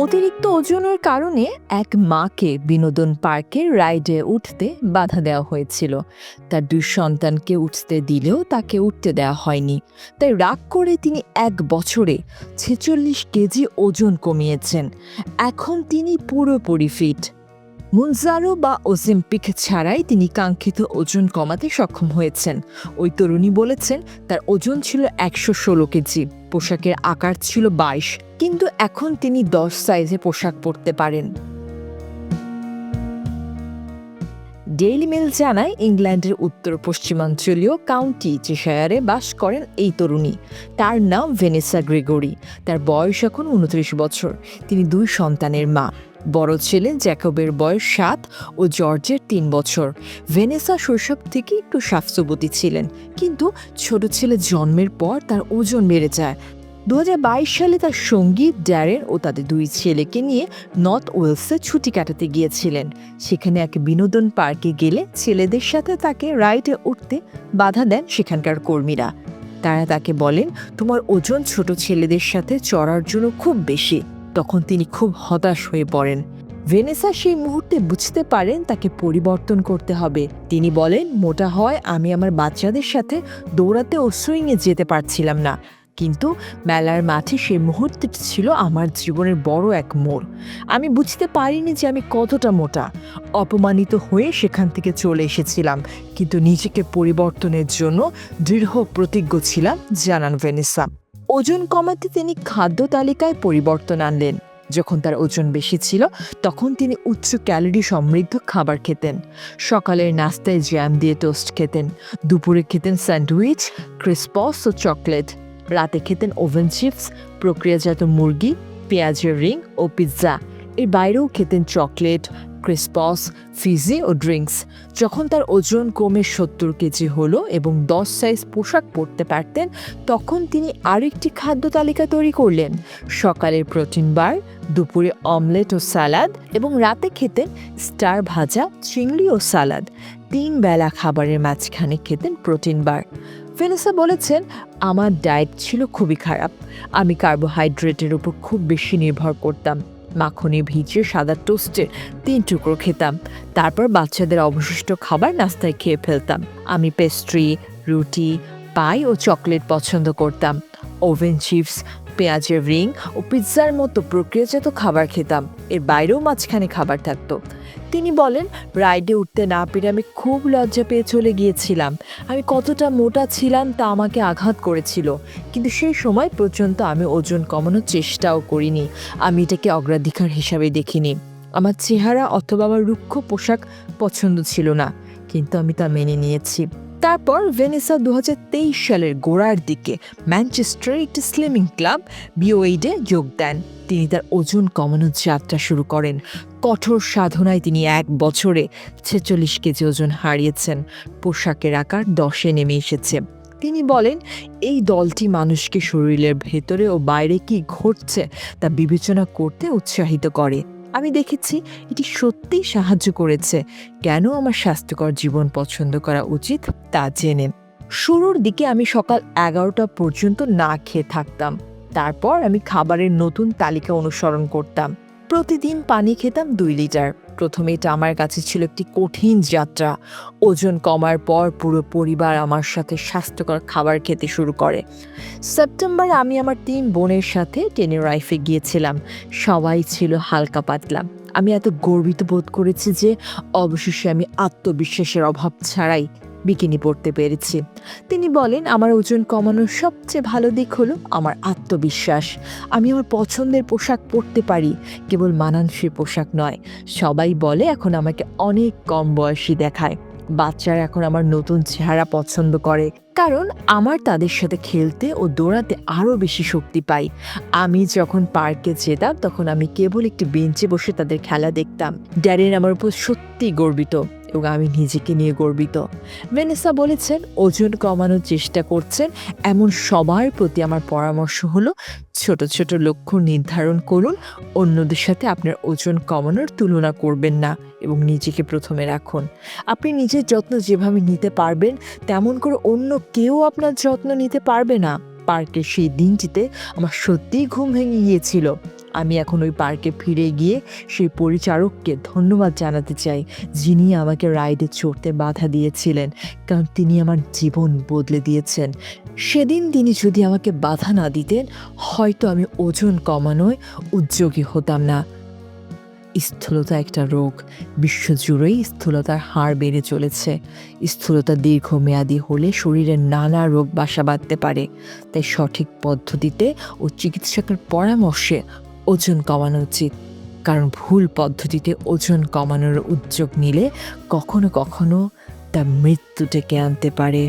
অতিরিক্ত ওজনের কারণে এক মাকে বিনোদন পার্কে রাইডে উঠতে বাধা দেওয়া হয়েছিল। তার দুই সন্তানকে উঠতে দিলেও তাকে উঠতে দেওয়া হয়নি। তাই রাগ করে তিনি এক বছরে ছেচল্লিশ কেজি ওজন কমিয়েছেন। এখন তিনি পুরোপুরি ফিট। মুনজারো বা ওজেম্পিক ছাড়াই তিনি কাঙ্ক্ষিত ওজন কমাতে সক্ষম হয়েছেন। ওই তরুণী বলেছেন, তার ওজন ছিল একশো ষোলো কেজি। পোশাকের আকার ছিল বাইশ, কিন্তু এখন তিনি দশ সাইজে পোশাক পরতে পারেন। ডেইলি মেল জানায়, ইংল্যান্ডের উত্তর পশ্চিমাঞ্চলীয় কাউন্টি চেশায়ারে বাস করেন এই তরুণী। তার নাম ভেনেসা গ্রেগরি তার বয়স এখন উনত্রিশ বছর। তিনি দুই সন্তানের মা। বড় ছেলে জ্যাকবের বয়স সাত ও জর্জের তিন বছর। ভেনেসা শৈশব থেকে একটু স্বাস্থ্যবতী ছিলেন, কিন্তু ছোট ছেলে জন্মের পর তার ওজন বেড়ে যায়। দুহাজার বাইশ সালে তার সঙ্গী ড্যারেন ও তাদের দুই ছেলেকে নিয়ে নর্থ ওয়েলসে ছুটি কাটাতে গিয়েছিলেন। সেখানে এক বিনোদন পার্কে গেলে ছেলেদের সাথে তাকে রাইডে উঠতে বাধা দেন সেখানকার কর্মীরা। তারা তাকে বলেন, তোমার ওজন ছোট ছেলেদের সাথে চড়ার জন্য খুব বেশি। তখন তিনি খুব হতাশ হয়ে পড়েন। ভেনেসা সেই মুহূর্তে বুঝতে পারেন তাকে পরিবর্তন করতে হবে। তিনি বলেন, মোটা হয় আমি আমার বাচ্চাদের সাথে দৌড়াতে ও সুইংয়ে যেতে পারছিলাম না। কিন্তু মেলার মাঠে সেই মুহূর্তটি ছিল আমার জীবনের বড় এক মোড়। আমি বুঝতে পারিনি যে আমি কতটা মোটা। অপমানিত হয়ে সেখান থেকে চলে এসেছিলাম। কিন্তু নিজেকে পরিবর্তনের জন্য দৃঢ় প্রতিজ্ঞ ছিলাম জানান ভেনেসা। ওজন কমাতে তিনি খাদ্য তালিকায় পরিবর্তন আনলেন। যখন তার ওজন বেশি ছিল, তখন তিনি উচ্চ ক্যালোরি সমৃদ্ধ খাবার খেতেন। সকালের নাস্তায় জ্যাম দিয়ে টোস্ট খেতেন, দুপুরে খেতেন স্যান্ডউইচ ক্রিসপস ও চকলেট। রাতে খেতেন ওভেন চিপস, প্রক্রিয়াজাত মুরগি, পেঁয়াজের রিং ও পিৎজা। এর বাইরেও খেতেন চকলেট ক্রিসপস ফিজি ও ড্রিঙ্কস, যখন তার ওজন কমে সত্তর কেজি হলো এবং দশ সাইজ পোশাক পরতে পারতেন, তখন তিনি আরেকটি খাদ্য তালিকা তৈরি করলেন। সকালের প্রোটিন বার, দুপুরে অমলেট ও সালাদ এবং রাতে খেতেন স্টার ভাজা, চিংড়ি ও সালাদ। তিন বেলা খাবারের মাঝখানে খেতেন প্রোটিন বার। ফেনেসা বলেছেন, আমার ডায়েট ছিল খুবই খারাপ। আমি কার্বোহাইড্রেটের উপর খুব বেশি নির্ভর করতাম। মাখনে ভিজিয়ে সাদা টোস্টের তিন টুকরো খেতাম। তারপর বাচ্চাদের অবশিষ্ট খাবার নাস্তায় খেয়ে ফেলতাম। আমি পেস্ট্রি, রুটি, পাই ও চকলেট পছন্দ করতাম। ওভেন চিপস পেঁয়াজের রিং ও পিৎজার মতো প্রক্রিয়াজাত খাবার খেতাম। এর বাইরেও মাঝখানে খাবার থাকতো। তিনি বলেন, রাইডে উঠতে না পেরে আমি খুব লজ্জা পেয়ে চলে গিয়েছিলাম। আমি কতটা মোটা ছিলাম তা আমাকে আঘাত করেছিল। কিন্তু সেই সময় পর্যন্ত আমি ওজন কমানোর চেষ্টাও করিনি। আমি এটাকে অগ্রাধিকার হিসাবে দেখিনি। আমার চেহারা অথবা আমার রুক্ষ পোশাক পছন্দ ছিল না, কিন্তু আমি তা মেনে নিয়েছি। তারপর ভেনিসা দু হাজার তেইশ সালের গোড়ার দিকে ম্যানচেস্টারের একটি স্লিমিং ক্লাব, বিওএইডে যোগ দেন। তিনি তার ওজন কমানোর যাত্রা শুরু করেন। কঠোর সাধনায় তিনি এক বছরে ছেচল্লিশ কেজি ওজন হারিয়েছেন। পোশাকের আকার দশে নেমে এসেছে। তিনি বলেন, এই দলটি মানুষকে শরীরের ভেতরে ও বাইরে কি ঘটছে তা বিবেচনা করতে উৎসাহিত করে। আমি দেখেছি এটি সত্যিই সাহায্য করেছে। কেন আমার স্বাস্থ্যকর জীবন পছন্দ করা উচিত তা জেনে। শুরুর দিকে আমি সকাল এগারোটা পর্যন্ত না খেয়ে থাকতাম। তারপর আমি খাবারের নতুন তালিকা অনুসরণ করতাম। প্রতিদিন পানি খেতাম দুই লিটার। প্রথমে এটা আমার কাছে ছিল একটি কঠিন যাত্রা। ওজন কমার পর পুরো পরিবার আমার সাথে স্বাস্থ্যকর খাবার খেতে শুরু করে। সেপ্টেম্বরে আমি আমার তিন বোনের সাথে টেনেরাইফে গিয়েছিলাম। সবাই ছিল হালকা পাতলা। আমি এত গর্বিত বোধ করেছি যে অবশেষে আমি আত্মবিশ্বাসের অভাব ছাড়াই বিকিনি পড়তে পেরেছি। তিনি বলেন, আমার ওজন কমানোর সবচেয়ে ভালো দিক হলো আমার আত্মবিশ্বাস। আমি আমার পছন্দের পোশাক পরতে পারি, কেবল মানানসই পোশাক নয়। সবাই বলে, এখন আমাকে অনেক কম বয়সী দেখায়। বাচ্চারা এখন আমার নতুন চেহারা পছন্দ করে। কারণ আমার তাদের সাথে খেলতে ও দৌড়াতে আরও বেশি শক্তি পাই। আমি যখন পার্কে যেতাম, তখন আমি কেবল একটি বেঞ্চে বসে তাদের খেলা দেখতাম। ড্যারেন আমার উপর সত্যি গর্বিত। এবং আমি নিজেকে নিয়ে গর্বিত। ভেনেসা বলেছেন, ওজন কমানোর চেষ্টা করছেন, এমন সবার প্রতি আমার পরামর্শ হলো, ছোট ছোট লক্ষ্য নির্ধারণ করুন, অন্যদের সাথে আপনার ওজন কমানোর তুলনা করবেন না এবং নিজেকে প্রথমে রাখুন। আপনি নিজের যত্ন যেভাবে নিতে পারবেন, তেমন করে অন্য কেউ আপনার যত্ন নিতে পারবে না। পার্কের সেই দিনটিতে আমার সত্যিই ঘুম ভেঙে গিয়েছিল। আমি এখন ওই পার্কে ফিরে গিয়ে সেই পরিচারককে ধন্যবাদ জানাতে চাই, যিনি আমাকে রাইডে চড়তে বাধা দিয়েছিলেন, কারণ তিনি আমার জীবন বদলে দিয়েছেন। সেদিন তিনি যদি আমাকে বাধা না দিতেন, হয়তো আমি ওজন কমানোয় উদ্যোগী হতাম না। স্থূলতা একটা রোগ, বিশ্বজুড়েই স্থূলতার হার বেড়ে চলেছে। স্থূলতা দীর্ঘমেয়াদী হলে শরীরে নানা রোগ বাসা বাঁধতে পারে। তাই সঠিক পদ্ধতিতে ও চিকিৎসকের পরামর্শে ওজন কমানো উচিত। কারণ ভুল পদ্ধতিতে ওজন কমানোর উদ্যোগ নিলে কখনো কখনো তা মৃত্যু ডেকে আনতে পারে।